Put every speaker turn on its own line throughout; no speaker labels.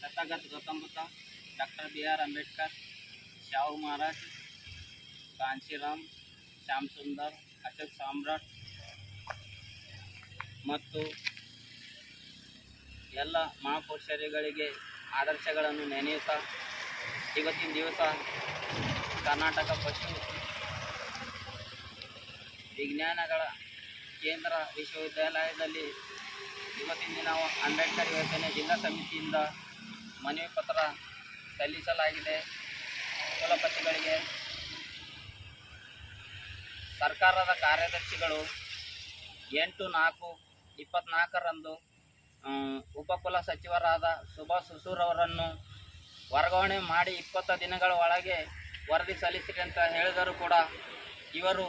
Tathagata Gautam Buddha doctor B R Ambedkar Shahu Maharaj Kanshiram Shyam Sundar, Ashok Samrat ಮತ್ತು ಎಲ್ಲ ಮಹಾಪುರುಷರಿಗಳಿಗೆ ಆದರ್ಶಗಳನ್ನು ನೆನೆಯುತ್ತಾ ಇವತ್ತಿನ ದಿವಸ ಕರ್ನಾಟಕ ಪಶು ವಿಜ್ಞಾನಗಳ ಕೇಂದ್ರ ವಿಶ್ವವಿದ್ಯಾಲಯದಲ್ಲಿ ಇವತ್ತಿನ ದಿನ ಅಂಬೇಡ್ಕರ್ ಯೋಜನೆ ಜಿಲ್ಲಾ ಸಮಿತಿಯಿಂದ ಮನವಿ ಪತ್ರ ಸಲ್ಲಿಸಲಾಗಿದೆ. ಕುಲಪತಿಗಳಿಗೆ ಸರ್ಕಾರದ ಕಾರ್ಯದರ್ಶಿಗಳು ಎಂಟು ನಾಲ್ಕು ಇಪ್ಪತ್ನಾಲ್ಕರಂದು ಉಪಕುಲ ಸಚಿವರಾದ ಸುಭಾಷ್ ಸುಸೂರವರನ್ನು ವರ್ಗಾವಣೆ ಮಾಡಿ ಇಪ್ಪತ್ತು ದಿನಗಳ ಒಳಗೆ ವರದಿ ಸಲ್ಲಿಸಿರಿ ಅಂತ ಹೇಳಿದರೂ ಕೂಡ ಇವರು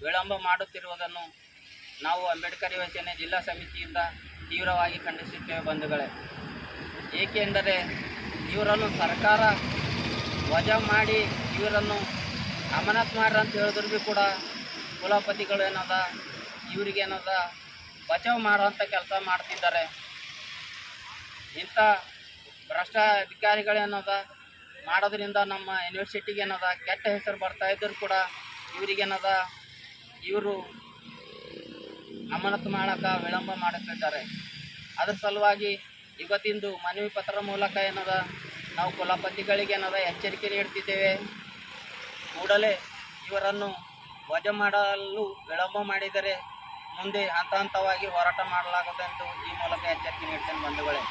ವಿಳಂಬ ಮಾಡುತ್ತಿರುವುದನ್ನು ನಾವು ಅಂಬೇಡ್ಕರ್ ಯೋಜನೆ ಜಿಲ್ಲಾ ಸಮಿತಿಯಿಂದ ತೀವ್ರವಾಗಿ ಖಂಡಿಸುತ್ತೇವೆ ಬಂಧುಗಳೇ. ಏಕೆಂದರೆ ಇವರನ್ನು ಸರ್ಕಾರ ವಜಾ ಮಾಡಿ ಇವರನ್ನು ಅಮಾನತ್ ಮಾಡ್ರಿ ಅಂತ ಹೇಳಿದ್ರು ಭೀ ಕೂಡ ಕುಲಪತಿಗಳು ಏನದ, ಇವರಿಗೆ ಏನದ, ಬಚಾವ್ ಮಾಡುವಂಥ ಕೆಲಸ ಮಾಡ್ತಿದ್ದಾರೆ. ಇಂಥ ಭ್ರಷ್ಟ ಅಧಿಕಾರಿಗಳೇನದ ಮಾಡೋದ್ರಿಂದ ನಮ್ಮ ಯೂನಿವರ್ಸಿಟಿಗೆ ಏನದ, ಕೆಟ್ಟ ಹೆಸರು ಬರ್ತಾ ಇದ್ದರೂ ಕೂಡ ಇವರಿಗೇನದ ಇವರು ಅಮಾನತು ಮಾಡೋಕೆ, ವಿಳಂಬ ಮಾಡುತ್ತಿದ್ದಾರೆ. ಅದ್ರ ಸಲುವಾಗಿ ಇವತ್ತಿಂದು ಮನವಿ ಪತ್ರ ಮೂಲಕ ಏನದ, ನಾವು ಕುಲಪತಿಗಳಿಗೆ ಏನದ ಎಚ್ಚರಿಕೆ ನೀಡ್ತಿದ್ದೇವೆ ಕೂಡಲೇ ಇವರನ್ನು ವಜಾ ಮಾಡಲು ವಿಳಂಬ ಮಾಡಿದರೆ ಮುಂದೆ ಹಂತ ಹಂತವಾಗಿ ಹೋರಾಟ ಮಾಡಲಾಗುತ್ತೆ ಎಂದು ಈ ಮೂಲಕ ಎಚ್ಚರಿಕೆ ನೀಡ್ತೇನೆ ಬಂಧುಗಳೇ.